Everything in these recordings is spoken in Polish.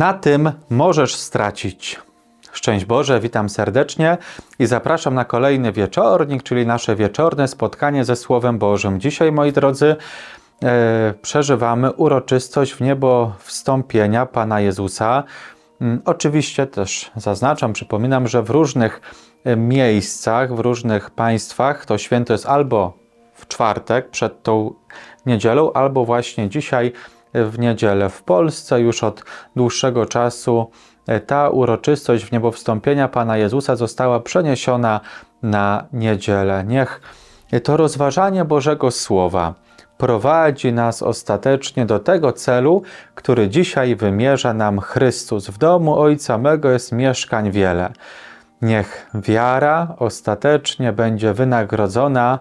Na tym możesz stracić. Szczęść Boże, witam serdecznie i zapraszam na kolejny wieczornik, czyli nasze wieczorne spotkanie ze Słowem Bożym. Dzisiaj, moi drodzy, e, przeżywamy uroczystość w niebo wstąpienia Pana Jezusa. Mm, Oczywiście też zaznaczam, przypominam, że w różnych miejscach, w różnych państwach to święto jest albo w czwartek przed tą niedzielą, albo właśnie dzisiaj w niedzielę. W Polsce już od dłuższego czasu e, ta uroczystość w niebo wstąpienia Pana Jezusa została przeniesiona na niedzielę. Niech to rozważanie Bożego Słowa prowadzi nas ostatecznie do tego celu, który dzisiaj wymierza nam Chrystus. W domu Ojca mego jest mieszkań wiele. Niech wiara ostatecznie będzie wynagrodzona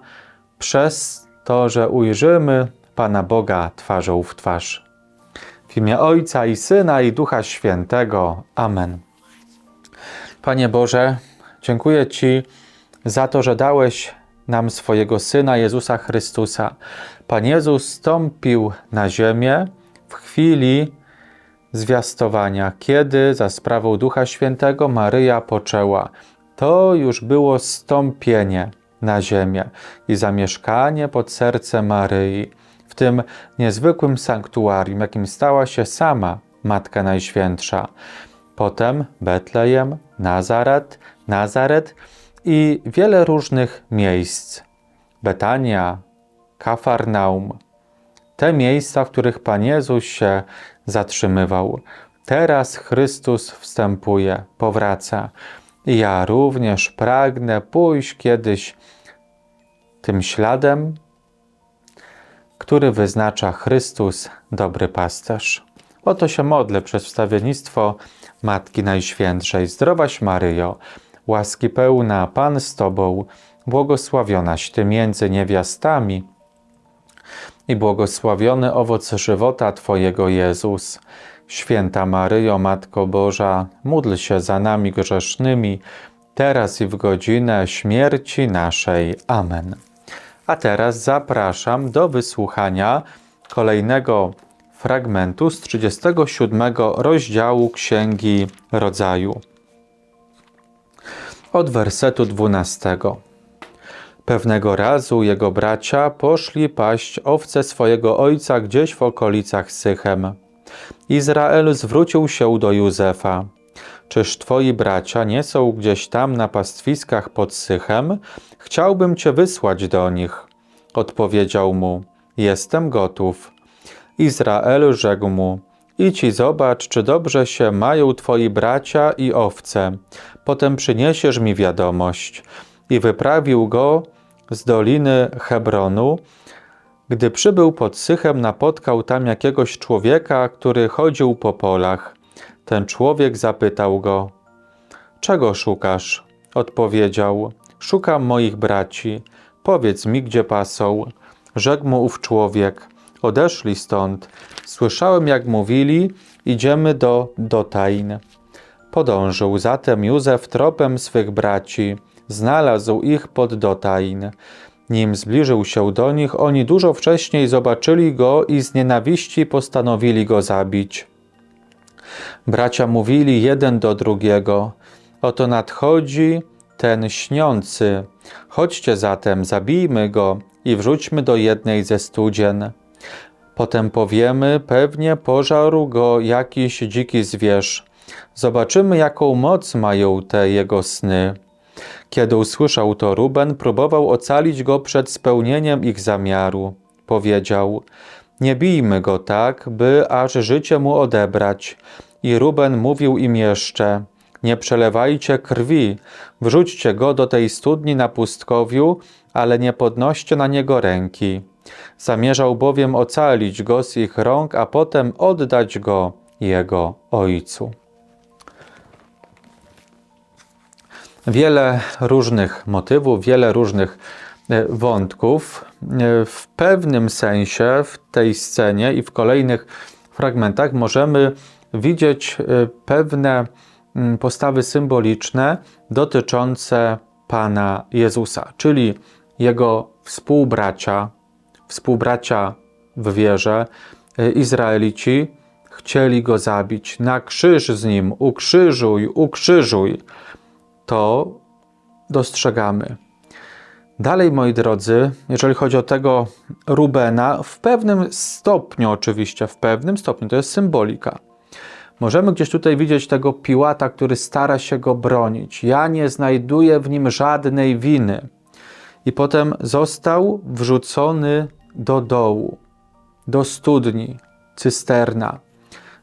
przez to, że ujrzymy Pana Boga twarzą w twarz. W imię Ojca i Syna i Ducha Świętego. Amen. Panie Boże, dziękuję Ci za to, że dałeś nam swojego Syna Jezusa Chrystusa. Pan Jezus stąpił na ziemię w chwili zwiastowania, kiedy za sprawą Ducha Świętego Maryja poczęła. To już było stąpienie na ziemię i zamieszkanie pod serce Maryi, tym niezwykłym sanktuarium, jakim stała się sama Matka Najświętsza. Potem Betlejem, Nazaret, Nazaret i wiele różnych miejsc. Betania, Kafarnaum. Te miejsca, w których Pan Jezus się zatrzymywał. Teraz Chrystus wstępuje, powraca. I ja również pragnę pójść kiedyś tym śladem, który wyznacza Chrystus, dobry pasterz. Oto się modlę przez wstawiennictwo Matki Najświętszej. Zdrowaś Maryjo, łaski pełna, Pan z Tobą, błogosławionaś Ty między niewiastami i błogosławiony owoc żywota Twojego Jezus. Święta Maryjo, Matko Boża, módl się za nami grzesznymi, teraz i w godzinę śmierci naszej. Amen. A teraz zapraszam do wysłuchania kolejnego fragmentu z 37 rozdziału Księgi Rodzaju. Od wersetu 12. Pewnego razu jego bracia poszli paść owce swojego ojca gdzieś w okolicach Sychem. Izrael zwrócił się do Józefa. Czyż twoi bracia nie są gdzieś tam na pastwiskach pod Sychem? Chciałbym cię wysłać do nich. Odpowiedział mu: Jestem gotów. Izrael rzekł mu: Idź i zobacz, czy dobrze się mają twoi bracia i owce. Potem przyniesiesz mi wiadomość. I wyprawił go z doliny Hebronu. Gdy przybył pod Sychem, napotkał tam jakiegoś człowieka, który chodził po polach. Ten człowiek zapytał go: Czego szukasz? Odpowiedział: Szukam moich braci. Powiedz mi, gdzie pasą. Rzekł mu ów człowiek: Odeszli stąd. Słyszałem, jak mówili: Idziemy do Dotain. Podążył zatem Józef tropem swych braci. Znalazł ich pod Dotain. Nim zbliżył się do nich, oni dużo wcześniej zobaczyli go i z nienawiści postanowili go zabić. Bracia mówili jeden do drugiego: Oto nadchodzi ten śniący. Chodźcie zatem, zabijmy go i wrzućmy do jednej ze studzien. Potem powiemy, pewnie pożarł go jakiś dziki zwierz. Zobaczymy, jaką moc mają te jego sny. Kiedy usłyszał to Ruben, próbował ocalić go przed spełnieniem ich zamiaru. Powiedział: Nie bijmy go tak, by aż życie mu odebrać. I Ruben mówił im jeszcze: Nie przelewajcie krwi, wrzućcie go do tej studni na pustkowiu, ale nie podnoście na niego ręki. Zamierzał bowiem ocalić go z ich rąk, a potem oddać go jego ojcu. Wiele różnych motywów, wiele różnych e, wątków. E, W pewnym sensie w tej scenie i w kolejnych fragmentach możemy widzieć e, pewne mm, postawy symboliczne dotyczące Pana Jezusa, czyli jego współbracia, współbracia w wierze, Izraelici chcieli go zabić, na krzyż z nim, ukrzyżuj, ukrzyżuj, to dostrzegamy. Dalej, moi drodzy, jeżeli chodzi o tego Rubena, w pewnym stopniu, oczywiście, w pewnym stopniu, to jest symbolika. Możemy gdzieś tutaj widzieć tego Piłata, który stara się go bronić. Ja nie znajduję w nim żadnej winy. I potem został wrzucony do dołu, do studni, cysterna.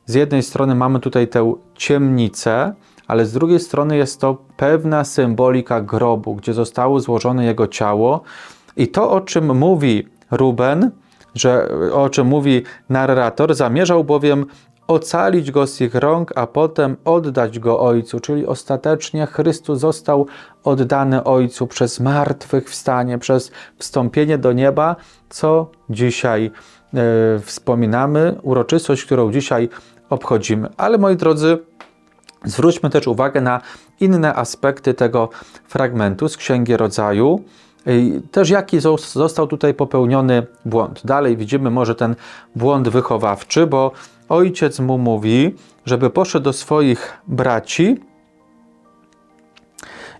Z jednej strony mamy tutaj tę ciemnicę, ale z drugiej strony jest to pewna symbolika grobu, gdzie zostało złożone jego ciało. I to, o czym mówi Ruben, że, o czym mówi narrator, zamierzał bowiem ocalić go z ich rąk, a potem oddać go Ojcu, czyli ostatecznie Chrystus został oddany Ojcu przez martwychwstanie, przez wstąpienie do nieba, co dzisiaj e, wspominamy, uroczystość, którą dzisiaj obchodzimy. Ale moi drodzy, zwróćmy też uwagę na inne aspekty tego fragmentu z Księgi Rodzaju. I Też jaki zos- został tutaj popełniony błąd. Dalej widzimy może ten błąd wychowawczy, bo ojciec mu mówi, żeby poszedł do swoich braci.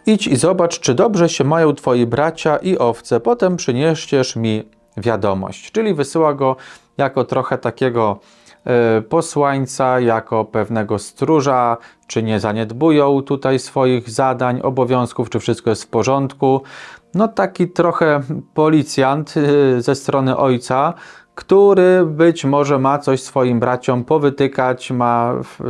Idź i zobacz, czy dobrze się mają twoi bracia i owce, potem przynieściesz mi wiadomość. Czyli wysyła go jako trochę takiego e, posłańca, jako pewnego stróża, czy nie zaniedbują tutaj swoich zadań, obowiązków, czy wszystko jest w porządku. No taki trochę policjant e, ze strony ojca, który być może ma coś swoim braciom powytykać, ma e,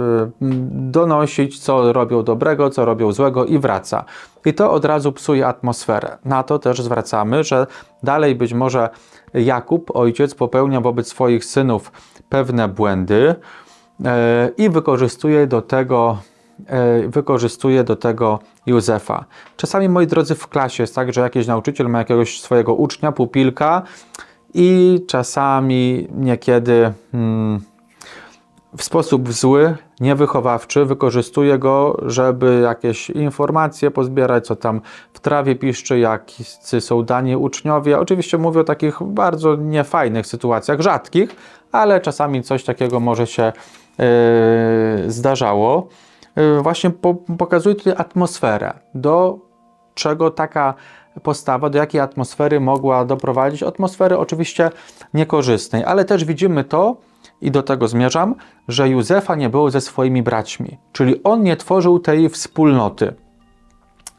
donosić, co robią dobrego, co robią złego i wraca. I to od razu psuje atmosferę. Na to też zwracamy, że dalej być może Jakub, ojciec, popełnia wobec swoich synów pewne błędy e, i wykorzystuje do tego e, wykorzystuje do tego Józefa. Czasami, moi drodzy, w klasie jest tak, że jakiś nauczyciel ma jakiegoś swojego ucznia, pupilka i czasami niekiedy hmm, w sposób zły, niewychowawczy wykorzystuje go, żeby jakieś informacje pozbierać, co tam w trawie piszczy, jacy są dani uczniowie. Oczywiście mówię o takich bardzo niefajnych sytuacjach, rzadkich, ale czasami coś takiego może się yy, zdarzało. Yy, właśnie po, pokazuje tutaj atmosferę, do czego taka postawa, do jakiej atmosfery mogła doprowadzić. Atmosfery oczywiście niekorzystnej, ale też widzimy to, i do tego zmierzam, że Józefa nie było ze swoimi braćmi, czyli on nie tworzył tej wspólnoty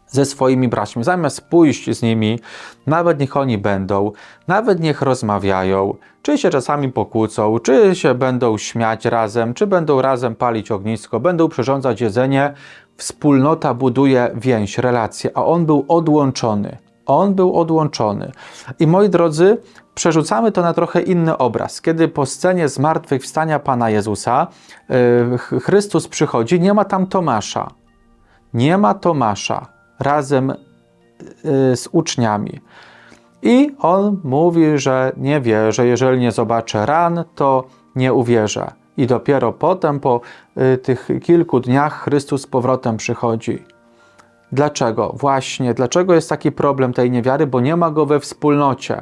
ze swoimi braćmi. Zamiast pójść z nimi, nawet niech oni będą, nawet niech rozmawiają, czy się czasami pokłócą, czy się będą śmiać razem, czy będą razem palić ognisko, będą przyrządzać jedzenie. Wspólnota buduje więź, relacje, a on był odłączony. On był odłączony. I moi drodzy, przerzucamy to na trochę inny obraz. Kiedy po scenie zmartwychwstania Pana Jezusa yy, Chrystus przychodzi, nie ma tam Tomasza. Nie ma Tomasza razem yy, z uczniami. I on mówi, że nie wie, że jeżeli nie zobaczę ran, to nie uwierzę. I dopiero potem, po y, tych kilku dniach, Chrystus z powrotem przychodzi. Dlaczego? Właśnie, dlaczego jest taki problem tej niewiary? Bo nie ma go we wspólnocie.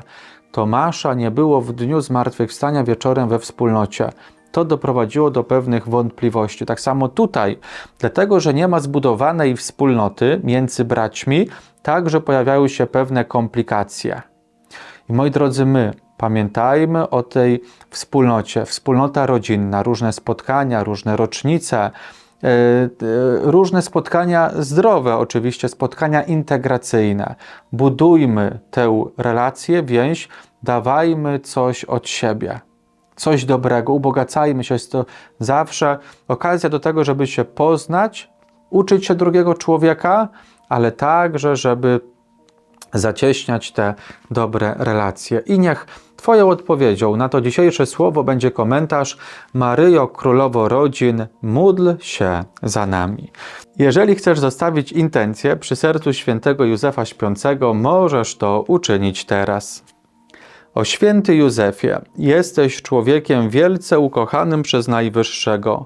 Tomasza nie było w dniu zmartwychwstania wieczorem we wspólnocie. To doprowadziło do pewnych wątpliwości. Tak samo tutaj, dlatego że nie ma zbudowanej wspólnoty między braćmi, także pojawiają się pewne komplikacje. I moi drodzy, my pamiętajmy o tej wspólnocie, wspólnota rodzinna, różne spotkania, różne rocznice, różne spotkania zdrowe, oczywiście spotkania integracyjne. Budujmy tę relację, więź, dawajmy coś od siebie. Coś dobrego, ubogacajmy się. Jest to zawsze okazja do tego, żeby się poznać, uczyć się drugiego człowieka, ale także, żeby zacieśniać te dobre relacje. I niech Twoją odpowiedzią na to dzisiejsze słowo będzie komentarz Maryjo, Królowo Rodzin, módl się za nami. Jeżeli chcesz zostawić intencję przy sercu świętego Józefa Śpiącego, możesz to uczynić teraz. O święty Józefie, jesteś człowiekiem wielce ukochanym przez Najwyższego.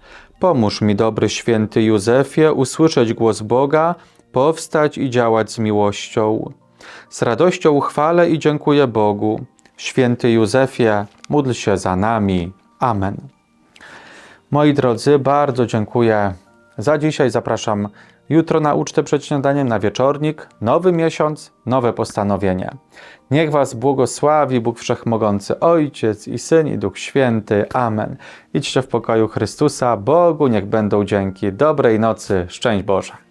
Pomóż mi, dobry święty Józefie, usłyszeć głos Boga, powstać i działać z miłością. Z radością chwalę i dziękuję Bogu. Święty Józefie, módl się za nami. Amen. Moi drodzy, bardzo dziękuję za dzisiaj. Zapraszam jutro na ucztę przed śniadaniem, na wieczornik. Nowy miesiąc, nowe postanowienie. Niech Was błogosławi Bóg Wszechmogący, Ojciec i Syn i Duch Święty. Amen. Idźcie w pokoju Chrystusa. Bogu niech będą dzięki. Dobrej nocy. Szczęść Boże.